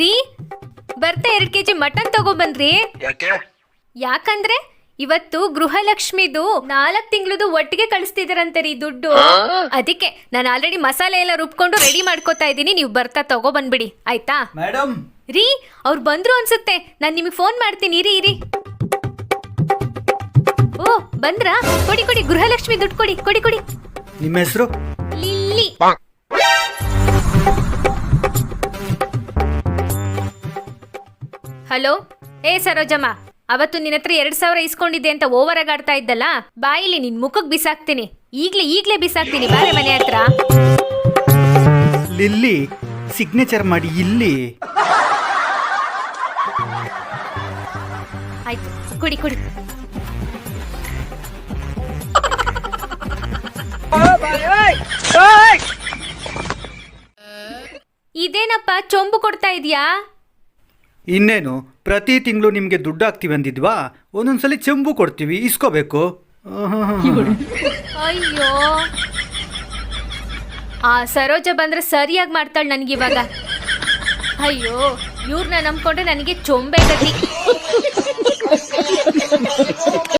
ರೀ ಬರ್ತಾ ಎರಡ್ ಕೆಜಿ ಮಟನ್ ತಗೊಬಂದ್ರಿ. ಯಾಕೆ? ಯಾಕಂದ್ರೆ ಇವತ್ತು ಗೃಹಲಕ್ಷ್ಮಿದು ನಾಲ್ಕ್ ತಿಂಗಳದು ಒಟ್ಟಿಗೆ ಕಳಿಸ್ತಿದಾರಂತೆ ರೀ ದುಡ್ಡು. ಅದಕ್ಕೆ ನಾನು ಆಲ್ರೆಡಿ ಮಸಾಲೆ ಎಲ್ಲ ರುಬ್ಕೊಂಡು ರೆಡಿ ಮಾಡ್ಕೋತಾ ಇದ್ದೀನಿ ನೀವು ಬರ್ತಾ ತಗೋ ಬಂದ್ಬಿಡಿ. ಆಯ್ತಾ? ಮೇಡಮ್ ರೀ ಅವ್ರು ಬಂದ್ರು ಅನ್ಸುತ್ತೆ. ನಾನು ನಿಮಗೆ ಫೋನ್ ಮಾಡ್ತೀನಿ ರೀ ರೀ. ಓ ಬಂದ್ರಾ? ಕೊಡಿ ಕೊಡಿ ಗೃಹಲಕ್ಷ್ಮಿ ದುಡ್ಡು ಕೊಡಿ ಕೊಡಿ ಕೊಡಿ. ನಿಮ್ಮ ಹೆಸರು? ಲಿಲ್ಲಿ. ಹಲೋ? ಏ ಸರೋಜಮ್ಮ ಅವತ್ತು ನಿನ್ನ ಹತ್ರ ಎರಡ್ ಸಾವಿರ ಇಸ್ಕೊಂಡಿದ್ದೆ ಅಂತ ಓವರ್ ಆಗಿ ಆಡ್ತಾ ಇದ್ದಲ್ಲ ಬಾಯಿಲಿ ನಿನ್ ಮುಖಕ್ ಬಿಸಾಕ್ತೀನಿ. ಈಗ್ಲೇ ಈಗ್ಲೇ ಬಿಸಾಕ್ತೀನಿ. ಬಾರೆ ಮನೆ ಹತ್ರ. ಲಿಲ್ಲಿ ಸಿಗ್ನೇಚರ್ ಮಾಡಿ ಇಲ್ಲಿ. ಆಯ್ತು ಕುಡಿ ಕುಡಿ. ಇದೇನಪ್ಪ ಚೊಂಬು ಕೊಡ್ತಾ ಇದೀಯಾ? ಇನ್ನೇನು, ಪ್ರತಿ ತಿಂಗಳು ನಿಮಗೆ ದುಡ್ಡು ಹಾಕ್ತೀವಿ ಅಂದಿದ್ವಾ? ಒಂದೊಂದ್ಸಲಿ ಚೆಂಬು ಕೊಡ್ತೀವಿ, ಇಸ್ಕೋಬೇಕು. ಅಯ್ಯೋ. ಆ ಸರೋಜ ಬಂದ್ರೆ ಸರಿಯಾಗಿ ಮಾಡ್ತಾಳೆ ನನಗಿವಾಗ. ಅಯ್ಯೋ ಇವ್ರನ್ನ ನಂಬ್ಕೊಂಡ್ರೆ ನನಗೆ ಚೊಂಬೆ ಗತಿ.